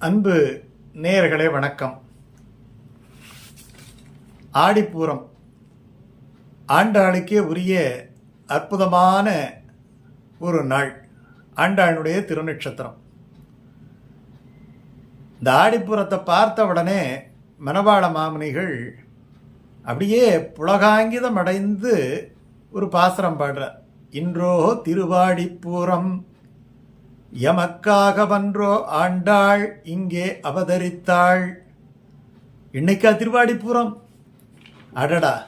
அன்பு நேயர்களே வணக்கம். ஆடிப்பூரம் ஆண்டாளுக்கே உரிய அற்புதமான ஒரு நாள் ஆண்டாளுடைய திருநட்சத்திரம் இந்த ஆடிப்புறத்தை பார்த்த உடனே மணவாள மாமுனிகள் அப்படியே புலகாங்கிதம் அடைந்து ஒரு பாசுரம் பாடுற இன்றோ திருவாடிப்பூரம் எமக்காக வன்றோ ஆண்டாள் இங்கே அவதரித்தாள். இன்னைக்கா திருவாடிபுரம் அடடா.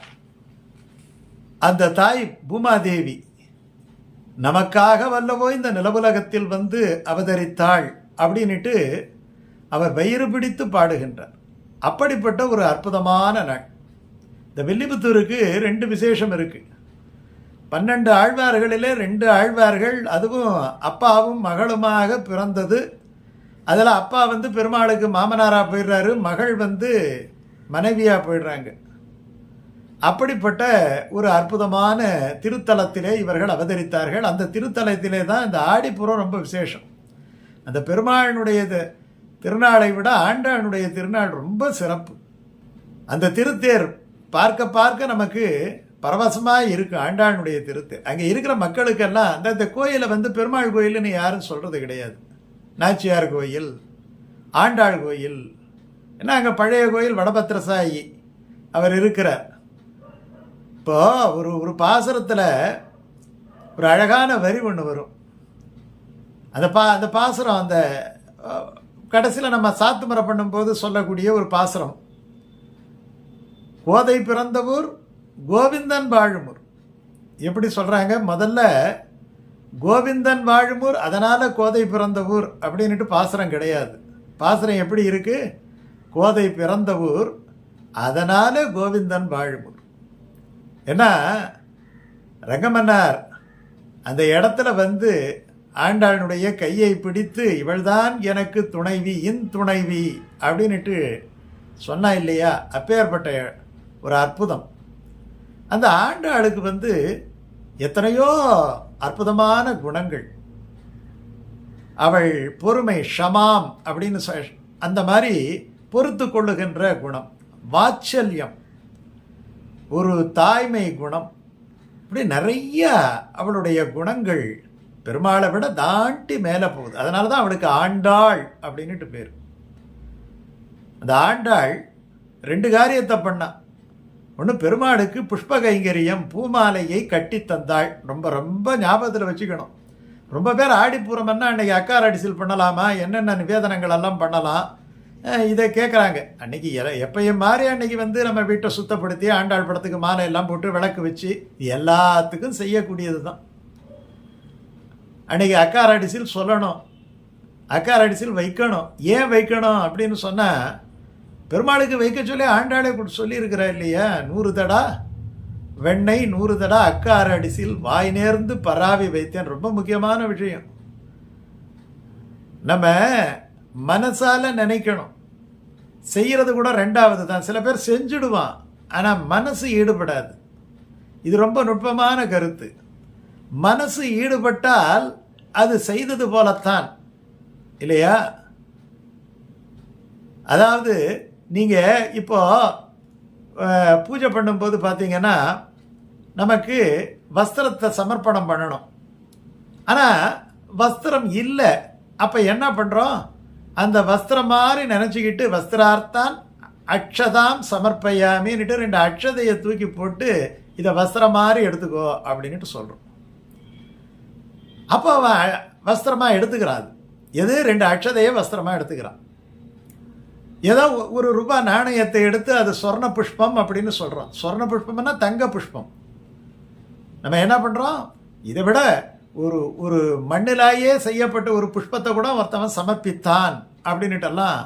அந்த தாய் பூமாதேவி நமக்காக வல்லவோ இந்த நிலவுலகத்தில் வந்து அவதரித்தாள் அப்படின்னுட்டு அவர் வயிறு பிடித்து பாடுகின்றார். அப்படிப்பட்ட ஒரு அற்புதமான நாள். இந்த வில்லிபுத்தூருக்கு ரெண்டு விசேஷம் இருக்குது பன்னெண்டு ஆழ்வார்களிலே ரெண்டு ஆழ்வார்கள் அதுவும் அப்பாவும் மகளுமாக பிறந்தது. அதில் அப்பா வந்து பெருமாளுக்கு மாமனாராக போயிடுறாரு மகள் வந்து மனைவியாக போயிடுறாங்க. அப்படிப்பட்ட ஒரு அற்புதமான திருத்தலத்திலே இவர்கள் அவதரித்தார்கள். அந்த திருத்தலத்திலே தான் இந்த ஆடிப்புறம் ரொம்ப விசேஷம். அந்த பெருமாளினுடைய திருநாளை விட ஆண்டானுடைய திருநாள் ரொம்ப சிறப்பு. அந்த திருத்தேர் பார்க்க பார்க்க நமக்கு பரவசமாக இருக்கும் ஆண்டாளுடைய திருத்து. அங்கே இருக்கிற மக்களுக்கெல்லாம் அந்தந்த கோயிலை வந்து பெருமாள் கோயில்னு யாரும் சொல்கிறது கிடையாது. நாச்சியார் கோயில் ஆண்டாள் கோயில் ஏன்னா அங்கே பழைய கோயில்? வடபத்திரசாயி அவர் இருக்கிறார். இப்போ ஒரு ஒரு பாசுரத்தில் ஒரு அழகான வரி ஒன்று வரும். அந்த பா அந்த பாசுரம் அந்த கடைசியில் நம்ம சாத்துமரை பண்ணும்போது சொல்லக்கூடிய ஒரு பாசுரம். கோதை பிறந்த ஊர் கோவிந்தன் வாழுமூர். எப்படி சொல்கிறாங்க முதல்ல கோவிந்தன் வாழுமூர் அதனால் கோதை பிறந்த ஊர் அப்படின்ட்டு பாசுரம் கிடையாது. பாசுரம் எப்படி இருக்குது கோதை பிறந்த ஊர் அதனால் கோவிந்தன் வாழுமூர். ஏன்னா ரங்கமன்னார் அந்த இடத்துல வந்து ஆண்டாளுடைய கையை பிடித்து இவள்தான் எனக்கு துணைவி இன் துணைவி அப்படின்ட்டு சொன்னா இல்லையா? அப்பேற்பட்ட ஒரு அற்புதம். அந்த ஆண்டாளுக்கு வந்து எத்தனையோ அற்புதமான குணங்கள். அவள் பொறுமை ஷமாம் அப்படின்னு சொ- அந்த மாதிரி பொறுத்து கொள்ளுகின்ற குணம். வாச்சல்யம். ஒரு தாய்மை குணம். இப்படி நிறைய அவளுடைய குணங்கள் பெருமாளை விட தாண்டி மேலே போகுது. அதனால தான் அவளுக்கு ஆண்டாள் அப்படின்னுட்டு பேர். அந்த ஆண்டாள் ரெண்டு காரியத்தை பண்ணா. ஒன்று பெருமாளுக்கு புஷ்ப கைங்கரியம் பூமாலையை கட்டி தந்தாள். ரொம்ப ரொம்ப ஞாபகத்தில் வச்சுக்கணும். ரொம்ப பேர் ஆடிப்பூரம்னா அன்னைக்கு அக்கார் அடிசில் பண்ணலாமா? என்னென்ன நிவேதனங்கள் எல்லாம் பண்ணலாம்? இதை கேட்குறாங்க அன்னைக்கு எ- எப்பயும் மாதிரி அன்னைக்கு வந்து நம்ம வீட்டை சுத்தப்படுத்தி ஆண்டாள் படத்துக்கு மாலை எல்லாம் போட்டு விளக்கு வச்சு எல்லாத்துக்கும் செய்யக்கூடியது தான் அன்றைக்கி அக்கார் அடிசில் சொல்லணும். அக்கார் அடிசில் வைக்கணும். ஏன் வைக்கணும் அப்படின்னு சொன்னால் பெருமாளுக்கு வைக்க சொல்லி ஆண்டாளே சொல்லியிருக்கிறா இல்லையா? நூறு தடா வெண்ணெய் நூறு தடா அக்கார அடிசில் வாய் நேர்ந்து பராவி வைத்தேன். ரொம்ப முக்கியமான விஷயம். நம்ம மனசால் நினைக்கணும். செய்கிறது கூட ரெண்டாவது தான். சில பேர் செஞ்சுடுவான். ஆனால் மனசு ஈடுபடாது. இது ரொம்ப நுட்பமான கருத்து. மனசு ஈடுபட்டால் அது செய்தது போலத்தான். இல்லையா? அதாவது நீங்கள் இப்போது பூஜை பண்ணும்போது பார்த்தீங்கன்னா நமக்கு வஸ்திரத்தை சமர்ப்பணம் பண்ணணும். ஆனால் வஸ்திரம் இல்லை. அப்போ என்ன பண்ணுறோம் அந்த வஸ்திரம் மாதிரி நினச்சிக்கிட்டு வஸ்திரார்த்தான் அக்ஷதாம் சமர்ப்பயாமின்னுட்டு ரெண்டு அக்ஷதையை தூக்கி போட்டு இதை வஸ்திரம் மாதிரி எடுத்துக்கோ அப்படின்ட்டு சொல்கிறோம் அப்போ அவன் வஸ்திரமாக எடுத்துக்கிறான். எது? ரெண்டு அக்ஷதையை வஸ்திரமாக எடுத்துக்கிறான். ஏதோ ஒரு ரூபாய் நாணயத்தை எடுத்து அது சொர்ண புஷ்பம் அப்படின்னு சொல்கிறோம் சொர்ண புஷ்பம்னா தங்க புஷ்பம். நம்ம என்ன பண்ணுறோம் இதை விட ஒரு ஒரு மண்ணிலாயே செய்யப்பட்ட ஒரு புஷ்பத்தை கூட ஒருத்தவன் சமர்ப்பித்தான் அப்படின்னுட்டெல்லாம்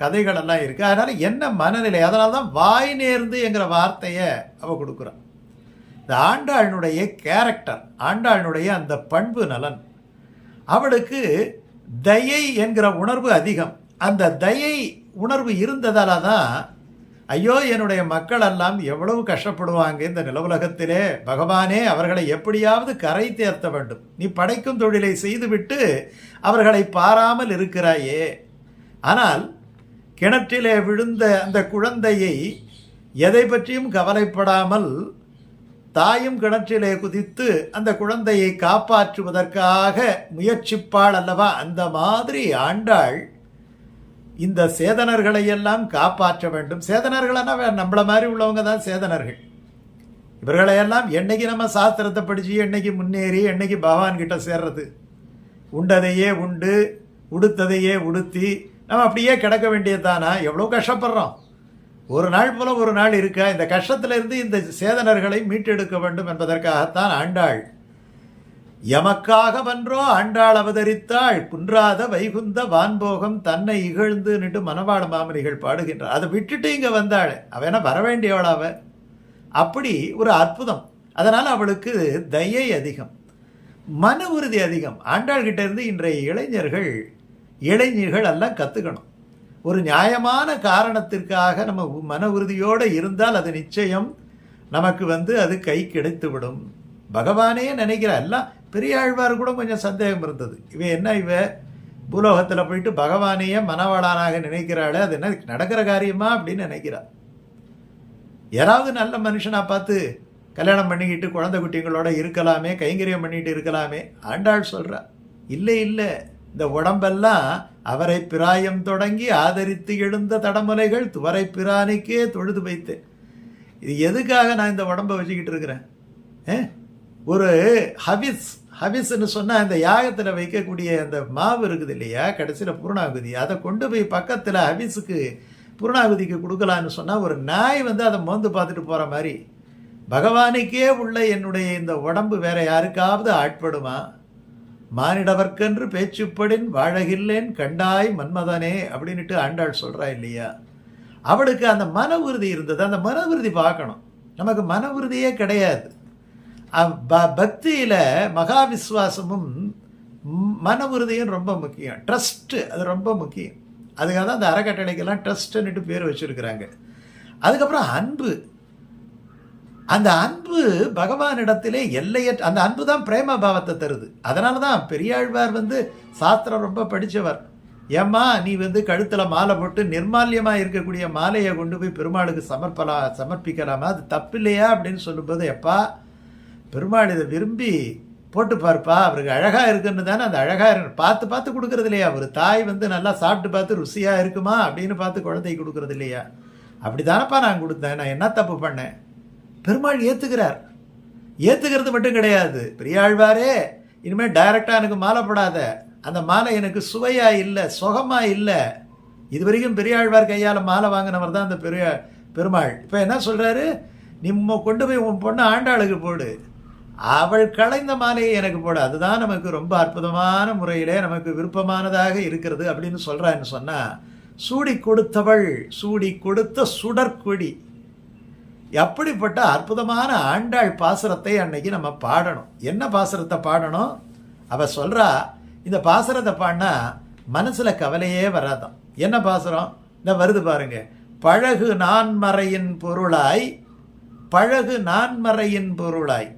கதைகளெல்லாம் இருக்குது அதனால் என்ன மனநிலை? அதனால தான் வாய் நேர்ந்து என்கிற வார்த்தையை அவள் கொடுக்குறான் இந்த ஆண்டாளினுடைய கேரக்டர் ஆண்டாளினுடைய அந்த பண்பு நலன் அவளுக்கு தயை என்கிற உணர்வு அதிகம். அந்த தயை உணர்வு இருந்ததால தான் ஐயோ என்னுடைய மக்கள் எல்லாம் எவ்வளவு கஷ்டப்படுவாங்க இந்த நிலவுலகத்திலே. பகவானே அவர்களை எப்படியாவது கரை தேர்த்த வேண்டும். நீ படைக்கும் தொழிலை செய்துவிட்டு அவர்களை பாராமல் இருக்கிறாயே. ஆனால் கிணற்றிலே விழுந்த அந்த குழந்தையை எதை பற்றியும் கவலைப்படாமல் தாயும் கிணற்றிலே குதித்து அந்த குழந்தையை காப்பாற்றுவதற்காக முயற்சிப்பாள் அல்லவா? அந்த மாதிரி ஆண்டாள் இந்த சேதனர்களை எல்லாம் காப்பாற்ற வேண்டும். சேதனர்கள்னா வே- நம்மள மாதிரி உள்ளவங்க தான் சேதனர்கள். இவர்களையெல்லாம் என்னைக்கு நம்ம சாஸ்திரத்தை படித்து என்னைக்கு முன்னேறி என்னைக்கு பகவான் கிட்ட சேர்றது. உண்டதையே உண்டு உடுத்ததையே உடுத்தி நம்ம அப்படியே கிடக்க வேண்டியதுதானா எவ்வளோ கஷ்டப்படுறோம். ஒரு நாள் போல ஒரு நாள் இருக்கா? இந்த கஷ்டத்திலிருந்து இந்த சேதனர்களை மீட்டெடுக்க வேண்டும் என்பதற்காகத்தான் ஆண்டாள் எமக்காக வன்றோ ஆண்டாள் அவதரித்தாள். குன்றாத வைகுந்த வான்போகம் தன்னை இகழ்ந்து நின்று மனவாட மாமனிகள் பாடுகின்றார். அதை விட்டுட்டு இங்கே வந்தாள். அவன என்ன வர வேண்டியவள் அவ? அப்படி ஒரு அற்புதம். அதனால் அவளுக்கு தயை அதிகம். மன உறுதி அதிகம். ஆண்டாள்கிட்ட இருந்து இன்றைய இளைஞர்கள் இளைஞர்கள் எல்லாம் கற்றுக்கணும் ஒரு நியாயமான காரணத்திற்காக நம்ம மன உறுதியோடு இருந்தால் அது நிச்சயம் நமக்கு வந்து அது கை கிடைத்து விடும் பகவானே நினைக்கிற எல்லாம் பெரியாழ்வார் கூட கொஞ்சம் சந்தேகம் இருந்தது. இவன் என்ன இவ? பூலோகத்தில் போயிட்டு பகவானையே மனவாளனாக நினைக்கிறாளே அது என்ன நடக்கிற காரியமா அப்படின்னு நினைக்கிறாள் யாராவது நல்ல மனுஷனாக பார்த்து கல்யாணம் பண்ணிக்கிட்டு குழந்தை குட்டிங்களோட இருக்கலாமே கைங்கரியம் பண்ணிட்டு இருக்கலாமே ஆண்டாள் சொல்கிறா இல்லை இல்லை இந்த உடம்பெல்லாம் அவரை பிராயம் தொடங்கி ஆதரித்து எழுந்த தடமுலைகள் துவரை பிரானிக்கே தொழுது வைத்தேன். இது எதுக்காக நான் இந்த உடம்பை வச்சுக்கிட்டு இருக்கிறேன்? ஏ? ஒரு ஹவிஸ் ஹவிஸ்ன்னு சொன்னால் இந்த யாகத்தில் வைக்கக்கூடிய அந்த மாவு இருக்குது இல்லையா? கடைசியில் பூர்ணாகுதி. அதை கொண்டு போய் பக்கத்தில் ஹவிஸுக்கு பூர்ணாகுதிக்கு கொடுக்கலான்னு சொன்னால் ஒரு நாய் வந்து அதை மோந்து பார்த்துட்டு போகிற மாதிரி. பகவானுக்கே உள்ள என்னுடைய இந்த உடம்பு வேற யாருக்காவது ஆட்படுமா? மானிடவர்க்கென்று பேச்சுப்படின் வாழகில்லேன் கண்டாய் மன்மதனே அப்படின்னுட்டு ஆண்டாள் சொல்கிறா இல்லையா? அவளுக்கு அந்த மன உறுதி இருந்தது. அந்த மன உறுதி பார்க்கணும். நமக்கு மன உறுதியே கிடையாது. ப- பக்தியில் மகா விஸ்வாசமும் மன உறுதியும் ரொம்ப முக்கியம். ட்ரஸ்ட்டு அது ரொம்ப முக்கியம். அதுக்காக தான் அந்த அறக்கட்டளைக்கெல்லாம் ட்ரஸ்ட்டுன்னுட்டு பேர் வச்சிருக்கிறாங்க. அதுக்கப்புறம் அன்பு. அந்த அன்பு பகவானிடத்திலே எல்லையற்ற அந்த அன்பு தான் பிரேம பாவத்தை தருது. அதனால தான் பெரியாழ்வார் வந்து சாஸ்திரம் ரொம்ப படித்தவர் ஏம்மா நீ வந்து கழுத்தில் மாலை போட்டு நிர்மால்யமாக இருக்கக்கூடிய மாலையை கொண்டு போய் பெருமாளுக்கு சமர்ப்பலாம் சமர்ப்பிக்கலாமா? அது தப்பில்லையா? அப்படின்னு சொல்லும்போது எப்பா பெருமாள் இதை விரும்பி போட்டு பார்ப்பா அவருக்கு அழகாக இருக்குன்னு தானே அந்த அழகாக இருக்கு. பார்த்து பார்த்து கொடுக்குறது இல்லையா? ஒரு தாய் வந்து நல்லா சாப்பிட்டு பார்த்து ருசியாக இருக்குமா அப்படின்னு பார்த்து குழந்தைக்கு கொடுக்குறது இல்லையா? அப்படி தானப்பா நான் கொடுத்தேன். நான் என்ன தப்பு பண்ணேன்? பெருமாள் ஏற்றுக்கிறார் ஏற்றுக்கிறது மட்டும் கிடையாது. பெரியாழ்வாரே இனிமேல் டைரெக்டாக எனக்கு மாலை போடாத. அந்த மாலை எனக்கு சுவையாக இல்லை சுகமாக இல்லை. இது வரைக்கும் பெரியாழ்வார் கையால் மாலை வாங்கினவர் தான் அந்த பெரிய பெருமாள். இப்போ என்ன சொல்கிறாரு நீ கொண்டு போய் உன் பொண்ணு ஆண்டாளுக்கு போடு. அவள் களைந்த மாலையை எனக்கு போட. அதுதான் நமக்கு ரொம்ப அற்புதமான முறையிலே நமக்கு விருப்பமானதாக இருக்கிறது அப்படின்னு சொல்கிறான்னு சொன்னால் சூடி கொடுத்தவள் சூடி கொடுத்த சுடற்கொடி. அப்படிப்பட்ட அற்புதமான ஆண்டாள் பாசுரத்தை அன்னைக்கு நம்ம பாடணும். என்ன பாசுரத்தை பாடணும்? அவ சொல்கிறா இந்த பாசுரத்தை பாடினா மனசில் கவலையே வராதான் என்ன பாசுரம்? இந்த வருது பாருங்க. பழகு நான்மறையின் பொருளாய் பழகு நான்மறையின் பொருளாய்.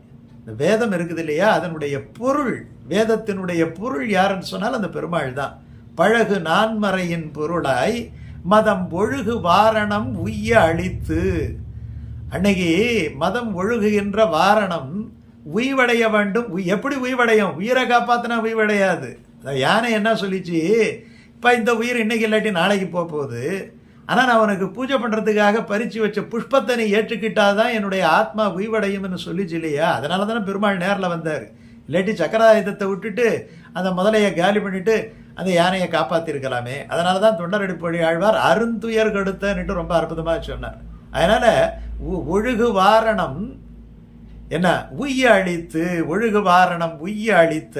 வேதம் இருக்குது இல்லையா? அதனுடைய பொருள் வேதத்தினுடைய பொருள் யாருன்னு சொன்னால் அந்த பெருமாள் தான். பழகு நான்மறையின் பொருளாய் மதம் ஒழுகு வாரணம் உய்ய அழித்து அன்னைக்கு மதம் ஒழுகுகின்ற வாரணம் உய்வடைய வேண்டும். உய்- எப்படி உய்வடையும்? உயிரை காப்பாத்தினா உய்வடையாது. யானை என்ன சொல்லிச்சு? இப்போ இந்த உயிர் இன்னைக்கு இல்லாட்டி நாளைக்கு போக போகுது. ஆனால் நான் உனக்கு பூஜை பண்ணுறதுக்காக பறித்து வச்ச புஷ்பத்தை நீ ஏற்றுக்கிட்டாதான் என்னுடைய ஆத்மா உய்வடையும்னு சொல்லிச்சு இல்லையா? அதனால தானே பெருமாள் நேரில் வந்தார். இல்லாட்டி சக்கராயுதத்தை விட்டுட்டு அந்த முதலையை காலி பண்ணிட்டு அந்த யானையை காப்பாற்றிருக்கலாமே அதனால தான் தொண்டரடிப்பொழி ஆழ்வார் அருந்துயர் கெடுத்தன்னுட்டு ரொம்ப அற்புதமாக சொன்னார். அதனால் ஒ- ஒழுகு வாரணம் என்ன? உய்ய அழித்து ஒழுகு வாரணம் உய்ய அழித்த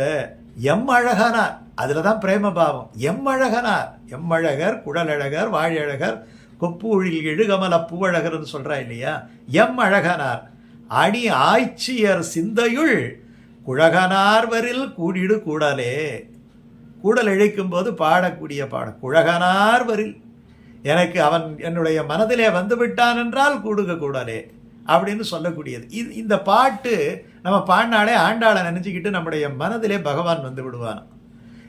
எம் அழகனார் அதில் தான் பிரேம பாவம் எம் அழகனார் எம்மழகர் குடலழகர் வாழழகர் கொப்பூழில் இழுகமல பூவழகர்னு சொல்கிறா இல்லையா? எம் அழகனார் அணி ஆய்ச்சியர் சிந்தையுள் குழகனார்வரில் கூடிடு கூடலே. கூடல் இழைக்கும் போது பாடக்கூடிய பாடம் குழகனார்வரில். எனக்கு அவன் என்னுடைய மனதிலே வந்துவிட்டான் என்றால் கூடுக கூடலே. அப்படின்னு சொல்லக்கூடியது. இது இந்த பாட்டு நம்ம பாடினாலே ஆண்டாளை நினச்சிக்கிட்டு நம்முடைய மனதிலே பகவான் வந்து விடுவான்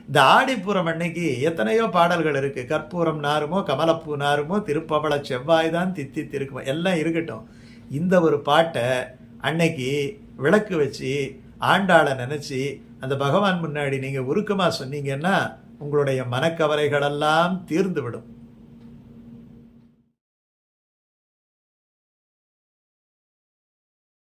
இந்த ஆடிப்புறம் அன்னைக்கு எத்தனையோ பாடல்கள் இருக்குது கற்பூரம் நாருமோ கமலப்பூ நாருமோ திருப்பவள செவ்வாய் தான் தித்தி திருக்குமோ எல்லாம் இருக்கட்டும். இந்த ஒரு பாட்டை அன்னைக்கு விளக்கு வச்சு ஆண்டாளை நினச்சி அந்த பகவான் முன்னாடி நீங்கள் உருக்கமாக சொன்னீங்கன்னா உங்களுடைய மனக்கவலைகளெல்லாம் தீர்ந்து விடும்